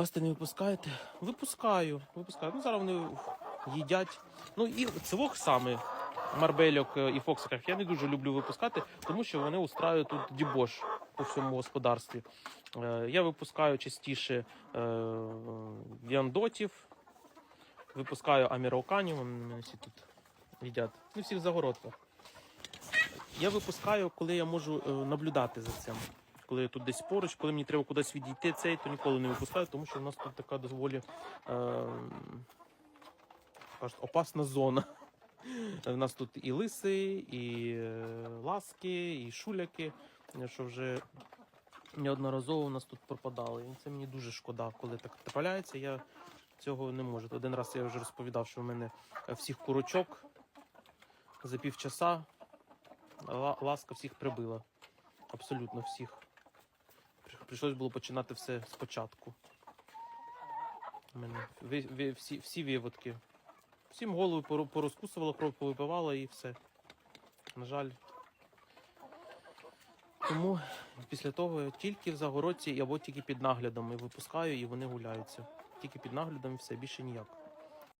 Випускати не випускаєте? Випускаю, випускаю. Ну зараз вони їдять. Ну і цвох саме марбельок е, і фоксиках я не дуже люблю випускати, тому що вони устраюють тут дібош по всьому господарстві. Е, Я випускаю частіше е, віандотів, випускаю амірауканів, вони всі тут їдять. Ну, всі в загородках. Я випускаю, коли я можу е, наблюдати за цим. Коли я тут десь поруч, коли мені треба кудись відійти цей, то ніколи не випускаю, тому що в нас тут така доволі е, опасна зона. У нас тут і лиси, і е, ласки, і шуляки, що вже неодноразово у нас тут пропадали. І це мені дуже шкода, коли так трапляється. Я цього не можу. Один раз я вже розповідав, що в мене всіх курочок за півчаса ла- ласка всіх прибила. Абсолютно всіх. При- Прийшлось було починати все спочатку. У мене ви- ви- всі, всі виводки. Всім голови пору- порозкусувала, кров повипивала і все. На жаль. Тому після того я тільки в загородці або тільки під наглядом і випускаю, і вони гуляються. Тільки під наглядом і все, більше ніяк.